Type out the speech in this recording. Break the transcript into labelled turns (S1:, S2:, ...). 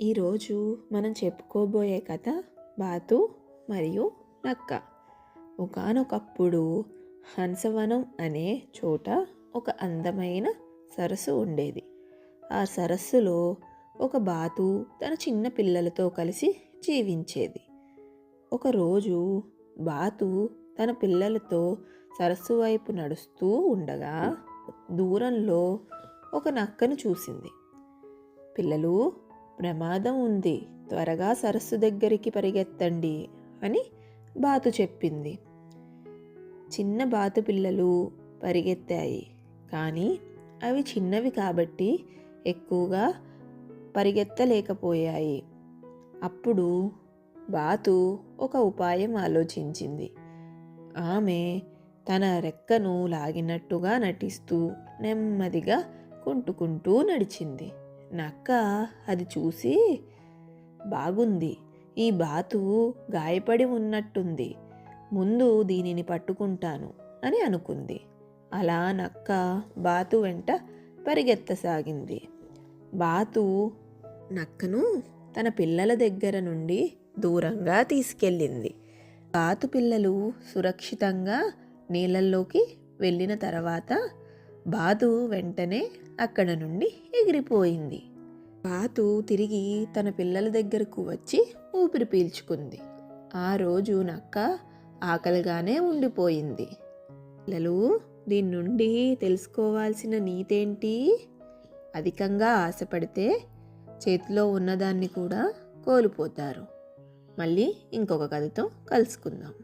S1: ఈరోజు మనం చెప్పుకోబోయే కథ బాతు మరియు నక్క. ఒకానొకప్పుడు హంసవనం అనే చోట ఒక అందమైన సరస్సు ఉండేది. ఆ సరస్సులో ఒక బాతు తన చిన్న పిల్లలతో కలిసి జీవించేది. ఒకరోజు బాతు తన పిల్లలతో సరస్సు వైపు నడుస్తూ ఉండగా దూరంలో ఒక నక్కను చూసింది. పిల్లలు ప్రమాదం ఉంది. త్వరగా సరస్సు దగ్గరికి పరిగెత్తండి అని బాతు చెప్పింది. చిన్న బాతు పిల్లలు పరిగెత్తాయి. కానీ అవి చిన్నవి కాబట్టి ఎక్కువగా పరిగెత్తలేకపోయాయి. అప్పుడు బాతు ఒక ఉపాయం ఆలోచించింది. ఆమె తన రెక్కను లాగినట్టుగా నటిస్తూ నెమ్మదిగా కుంటుకుంటూ నడిచింది. నక్క అది చూసి బాగుంది. ఈ బాతు గాయపడి ఉన్నట్టుంది. ముందు దీనిని పట్టుకుంటాను అని అనుకుంది. అలా నక్క బాతు వెంట పరిగెత్తసాగింది. బాతు నక్కను తన పిల్లల దగ్గర నుండి దూరంగా తీసుకెళ్ళింది. బాతు పిల్లలు సురక్షితంగా నీళ్ళల్లోకి వెళ్ళిన తర్వాత బాతు వెంటనే అక్కడ నుండి ఎగిరిపోయింది. బాతు తిరిగి తన పిల్లల దగ్గరకు వచ్చి ఊపిరి పీల్చుకుంది. ఆ రోజు నక్క ఆకలిగానే ఉండిపోయింది. పిల్లలు దీని నుండి తెలుసుకోవాల్సిన నీతేంటి? అధికంగా ఆశపడితే చేతిలో ఉన్నదాన్ని కూడా కోల్పోతారు. మళ్ళీ ఇంకొక కథతో కలుసుకుందాం.